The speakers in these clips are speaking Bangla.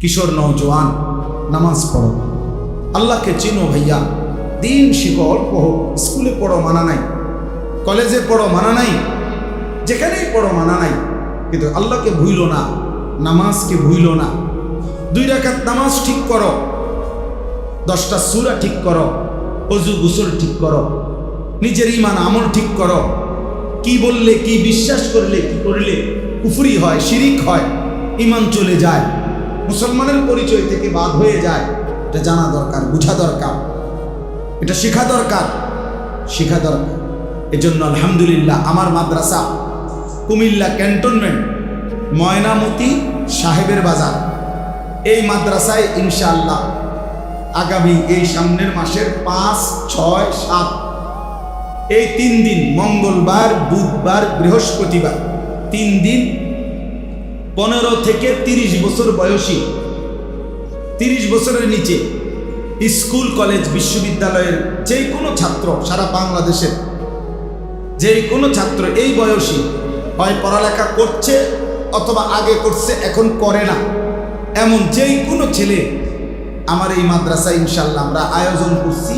কিশোর নৌজওয়ান নামাজ পড়ো। আল্লাহকে চিনো ভাইয়া, দিন শিখো, অল্প হোক, স্কুলে পড়ো মানা নাই, কলেজে পড়ো মানা নাই, যেখানেই পড়ো মানা নাই, কিন্তু আল্লাহকে ভুইল না, নামাজকে ভুইল না। দুই রাকাত নামাজ ঠিক করো, দশটা সুরা ঠিক করো, অজু গুসল ঠিক করো, নিজের ইমান আমল ঠিক করো, কি বললে, কি বিশ্বাস করলে, কি করলে, কুফরি হয়, শিরিক হয় ইমান চলে যায়। মুসলমানের পরিচয় থেকে বাদ হয়ে যায়, এটা জানা দরকার, বোঝা দরকার। এটা শেখা দরকার শেখা দরকার। এজন্য আলহামদুলিল্লাহ আমার মাদ্রাসা কুমিল্লা ক্যান্টনমেন্ট, ময়নামতি সাহেবের বাজার। এই মাদ্রাসায় ইনশাআল্লাহ আগামী এই সামনের মাসের পাঁচ, ছয়, সাত, এই তিন দিন, মঙ্গলবার, বুধবার, বৃহস্পতিবার, তিন দিন পনেরো থেকে তিরিশ বছর বয়সী, তিরিশ বছরের নিচে স্কুল, কলেজ, বিশ্ববিদ্যালয়ের যে কোনো ছাত্র সারা বাংলাদেশের যে কোনো ছাত্র এই বয়সী হয় পড়ালেখা করছে অথবা আগে করছে, এখন করে না। এমন যেই কোনো ছেলে আমার এই মাদ্রাসা ইনশাল্লাহ আমরা আয়োজন করছি।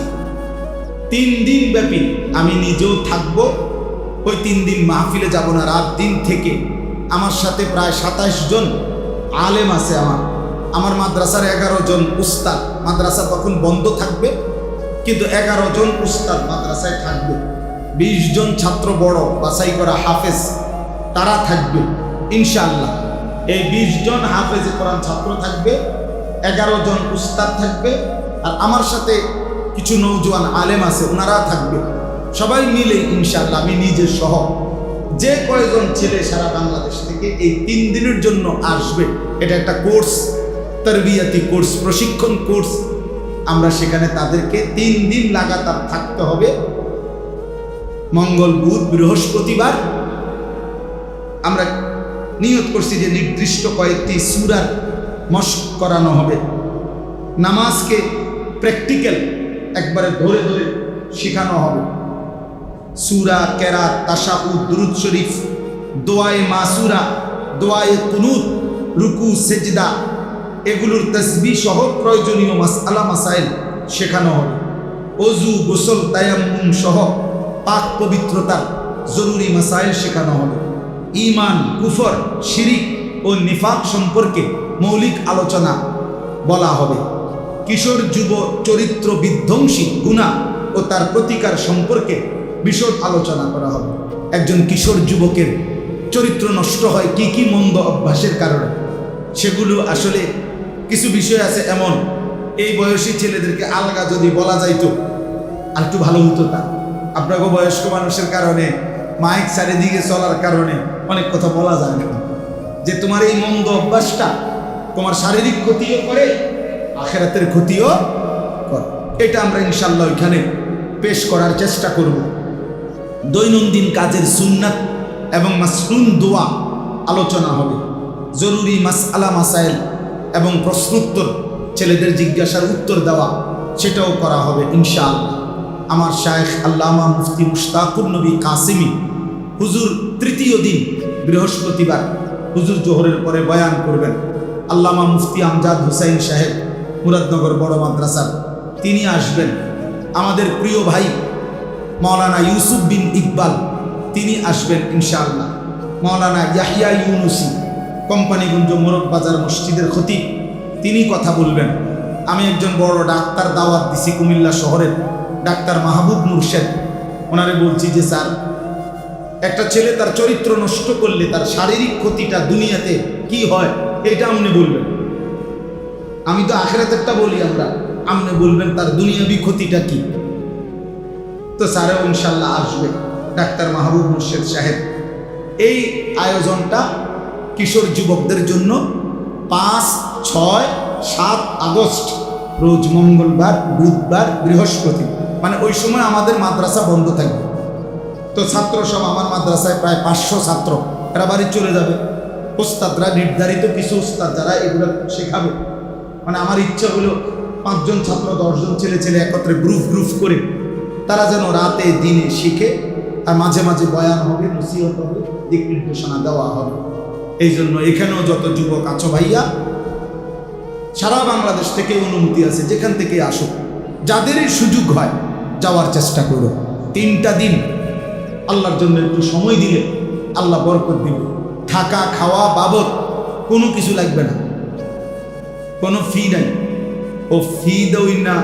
তিন দিন ব্যাপী আমি নিজেও থাকব। ওই তিন দিন মাহফিলে যাব না, রাত দিন থেকে আমার সাথে প্রায় সাতাশ জন আলেম আছে আমার। আমার মাদ্রাসার এগারো জন উস্তাদ। মাদ্রাসা তখন বন্ধ থাকবে, কিন্তু এগারো জন উস্তাদ মাদ্রাসায় থাকবে। বিশ জন ছাত্র বড়, বাছাই করা হাফেজ, তারা থাকবে, ইনশাআল্লাহ। এই বিশ জন হাফেজে কোরআন ছাত্র থাকবে, এগারো জন উস্তাদ থাকবে, আর আমার সাথে কিছু নৌজওয়ান আলেম আছে, ওনারা থাকবে। সবাই মিলে ইনশাল্লাহ আমি নিজে সহ যে কয়জন ছেলে সারা বাংলাদেশ থেকে এই তিন দিনের জন্য আসবে, এটা একটা কোর্স, তরবিয়াতি কোর্স, প্রশিক্ষণ কোর্স। আমরা সেখানে তাদেরকে তিন দিন লাগাতার থাকতে হবে। মঙ্গল, বুধ, বৃহস্পতিবার। আমরা নিয়ত করছি যে নির্দিষ্ট কয়েকটি সুরার মস্ক করানো হবে। নামাজকে প্র্যাকটিক্যাল একবারে ধরে ধরে শেখানো হবে। সুরা কেরাত তাসাউ দুরুদ শরীফ, দোয়ায়ে মাসুরা, দোয়ায়ে কুনুত, রুকু, সেজদা, এগুলোর তসবি সহ প্রয়োজনীয় মাসআলা, মাসাইল শেখানো হবে। অজু গোসল, তায়াম্মুম সহ পাক পবিত্রতার জরুরি মাসাইল শেখানো হবে। ইমান কুফর, শিরিক ও নিফাক সম্পর্কে মৌলিক আলোচনা বলা হবে। কিশোর, যুব, চরিত্র বিধ্বংসী গুণা ও তার প্রতিকার সম্পর্কে বিশদ আলোচনা করা হবে। একজন কিশোর যুবকের চরিত্র নষ্ট হয় কি কি মন্দ অভ্যাসের কারণে? সেগুলো আসলে কিছু বিষয় আছে এমন। এই বয়সী ছেলেদেরকে আলগা যদি বলা যাইতো, আর একটু ভালো হতো তা। আপনাকে বয়স্ক মানুষের কারণে, মাইক চারিদিকে চলার কারণে অনেক কথা বলা যায় না। যে তোমার এই মন্দ অভ্যাসটা তোমার শারীরিক ক্ষতিও করে, আখেরাতের ক্ষতিও করে। এটা আমরা ইনশাল্লাহ ওইখানে পেশ করার চেষ্টা করব। দৈনন্দিন কাজের সুন্নাত এবং মাসরুন দোয়া আলোচনা হবে। জরুরি মাস আলা মাসাইল এবং প্রশ্নোত্তর ছেলেদের জিজ্ঞাসার উত্তর দেওয়া, সেটাও করা হবে ইনশাআল্লাহ। আমার শায়েখ আল্লামা মুফতি মুশতাকুর নবী কাসিমি, হুজুর তৃতীয় দিন বৃহস্পতিবার হুজুর জোহরের পরে বয়ান করবেন। আল্লামা মুফতি আমজাদ হুসাইন সাহেব, মুরাদনগর বড় মাদ্রাসার, তিনি আসবেন। আমাদের প্রিয় ভাই মৌলানা ইউসুফ বিন ইকবাল, তিনি আসবেন ইনশাআল্লাহ। মৌলানা ইয়াহিয়া ইউনুসি কোম্পানিগঞ্জ মোরক বাজার মসজিদের খতিব, তিনি কথা বলবেন। আমি একজন বড় ডাক্তার দাওয়াত দিছি কুমিল্লা শহরের, ডাক্তার মাহবুব মুর্শেদ। ওনারে বলছি যে, স্যার, একটা ছেলে তার চরিত্র নষ্ট করলে তার শারীরিক ক্ষতিটা দুনিয়াতে কি হয়, এটা আপনি বলবেন। আমি তো আখেরাতেরটা বলি আমরা, আপনি বলবেন তার দুনিয়াবি ক্ষতিটা কি? তো স্যারেও ইনশাল্লাহ আসবে। ডাক্তার মাহবুব মুর্শেদ সাহেব। এই আয়োজনটা কিশোর যুবকদের জন্য পাঁচ, ছয়, সাত আগস্ট, রোজ মঙ্গলবার, বুধবার বৃহস্পতি মানে ওই সময় আমাদের মাদ্রাসা বন্ধ থাকবে। তো ছাত্র সব আমার মাদ্রাসায় প্রায় পাঁচশো ছাত্র। এরা বাড়ি চলে যাবে। ওস্তাদরা, নির্ধারিত কিছু ওস্তাদ যারা এগুলো শেখাবে। মানে আমার ইচ্ছা হলো পাঁচজন ছাত্র, দশজন ছেলে ছেলে একত্রে গ্রুপ গ্রুপ করে তারা যেন রাতে দিনে শিখে আর মাঝে মাঝে বয়ান হবে, নসিহত হবে, দিক নির্দেশনা দেওয়া হবে। এই জন্য এখানেও যত যুবক আছো ভাইয়া, সারা বাংলাদেশ থেকে অনুমতি আছে, যেখান থেকে আসুক যাদেরই সুযোগ হয়, যাওয়ার চেষ্টা করো। তিনটা দিন আল্লাহর জন্য একটু সময় দিলে আল্লাহ বরকত দিবে। থাকা, খাওয়া বাবদ কোনো কিছু লাগবে না। কোনো ফি নাই। ও ফি দই না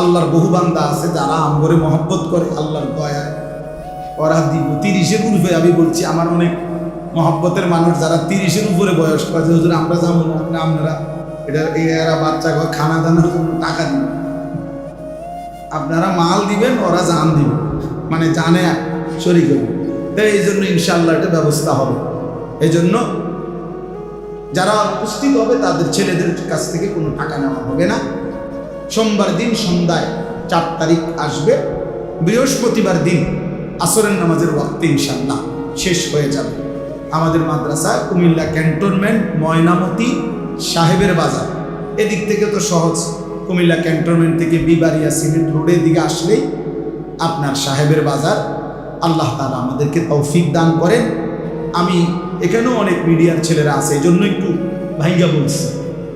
আল্লাহর বহু বান্দা আছে যারা আমরে মহব্বত করে আল্লাহর দয়া ওরা দিব, তিরিশের উপরে আমি বলছি, আমার অনেক মহব্বতের মানুষ যারা তিরিশের উপরে বয়স করে হুজুর, আমরা যাব না, আপনি আপনারা, এটা এরা বাচ্চা ঘর, খানা দানার জন্য টাকা দিবেন। আপনারা মাল দিবেন, ওরা জান দিবেন। মানে জানে শরিক হবে তাই এই জন্য ইনশাল্লাহ এটা ব্যবস্থা হবে। এই জন্য যারা উপস্থিত হবে, তাদের ছেলেদের কাছ থেকে কোনো টাকা নেওয়া হবে না। সোমবার দিন সন্ধ্যায় চার তারিখ আসবে। বৃহস্পতিবার দিন আসরের নামাজের ওয়াক্তে ইনশাল্লাহ শেষ হয়ে যাবে। আমাদের মাদ্রাসা কুমিল্লা ক্যান্টনমেন্ট, ময়নামতি, সাহেবের বাজার। এদিক থেকে তো সহজ। কুমিল্লা ক্যান্টনমেন্ট থেকে বিবারিয়া সিমেন্ট রোডের দিকে আসলেই আপনার সাহেবের বাজার। আল্লাহ তালা আমাদেরকে তৌফিক দান করেন। আমি এখানেও অনেক মিডিয়ার ছেলেরা আছে এই জন্য একটু ভাইঙ্গা বলছি।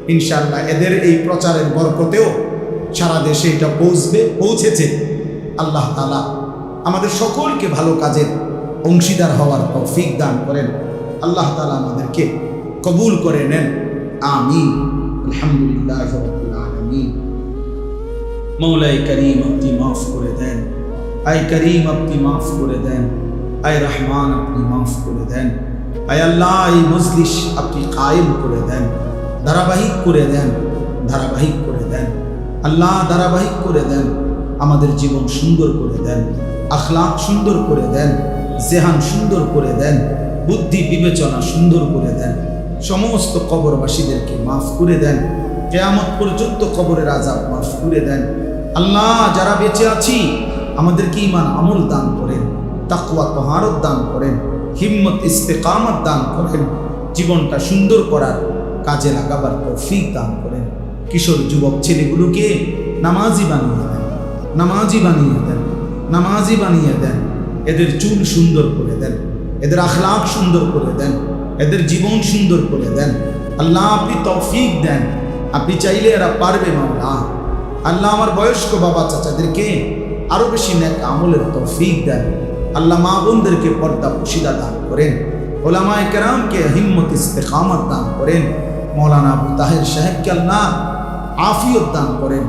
ইনশাল্লাহ এদের এই প্রচারের বরকতেও সারা দেশে এটা পৌঁছবে, পৌঁছেছে। আল্লাহ তালা আমাদের সকলকে ভালো কাজের অংশীদার হওয়ার তৌফিক দান করেন। আল্লাহ তালা আমাদেরকে কবুল করে নেন। আমিন। আলহামদুলিল্লাহ আলামিন। মৌলাই করিম, আপনি মাফ করে দেন। আই করিম, আপনি মাফ করে দেন। আই রহমান, আপনি মাফ করে দেন। আয় আল্লাহ, এই মজলিস আপনি কায়েম করে দেন। ধারাবাহিক করে দেন। ধারাবাহিক আল্লাহ ধারাবাহিক করে দেন, আমাদের জীবন সুন্দর করে দেন আখলাক সুন্দর করে দেন, জেহান সুন্দর করে দেন, বুদ্ধি বিবেচনা সুন্দর করে দেন, সমস্ত কবরবাসীদেরকে মাফ করে দেন, কেয়ামত পর্যন্ত কবরের আজাব মাফ করে দেন। আল্লাহ যারা বেঁচে আছি, আমাদেরকে ইমান আমল দান করেন তাকুয়া তহারত দান করেন, হিম্মত ইস্তেকামত দান করেন, জীবনটা সুন্দর করার কাজে লাগাবার তৌফিক দান করেন। কিশোর যুবক ছেলেগুলোকে নামাজি বানিয়ে দেন, নামাজি বানিয়ে দেন, নামাজি বানিয়ে দেন। এদের চুল সুন্দর করে দেন, এদের আখলাক সুন্দর করে দেন, এদের জীবন সুন্দর করে দেন। আল্লাহ আপনি তৌফিক দেন। আপনি চাইলে এরা পারবে মামলা আল্লাহ আমার বয়স্ক বাবা চাচাদেরকে আরও বেশি ন্যাক আমলের তৌফিক দেন। আল্লাহ মা বোনদেরকে পর্দা পুশিদা দান করেন। ওলামায় কেরামকে হিম্মত ইস্তেকামত দান করেন। মৌলানা আবু তাহের সাহেবকে আল্লাহ আফিয়ত দান করেন।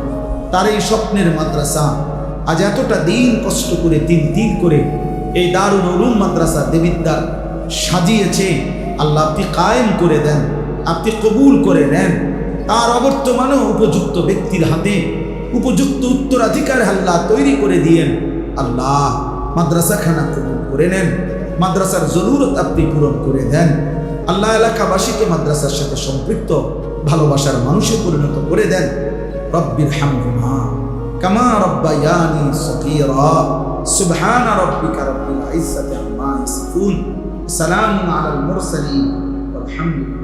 তার এই স্বপ্নের মাদ্রাসা আজ এতটা দিন কষ্ট করে তিন দিন করে এই দারুল উলুম মাদ্রাসা দেবিদ্যার সাজিয়েছে। আল্লাহ আপনি কায়েম করে দেন, আপনি কবুল করে নেন। তার অবর্তমানেও উপযুক্ত ব্যক্তির হাতে, উপযুক্ত উত্তরাধিকার আল্লাহ তৈরি করে দিয়েন। আল্লাহ মাদ্রাসাখানা কবুল করে নেন, মাদ্রাসার জরুরত আপনি পূরণ করে দেন। আল্লাহ এলাকাবাসীকে মাদ্রাসার সাথে সম্পৃক্ত ভালোবাসার মানুষে পরিণত করে দেন রব্বির হামহুমা কামা রব্বায়ানি সকিরা সুবহান রব্বিকা রব্বিল ইজ্জাতি আম্মা ইয়াসিফুন সালামুন আলাল মুরসালিন ওয়াল হামদুলিল্লাহ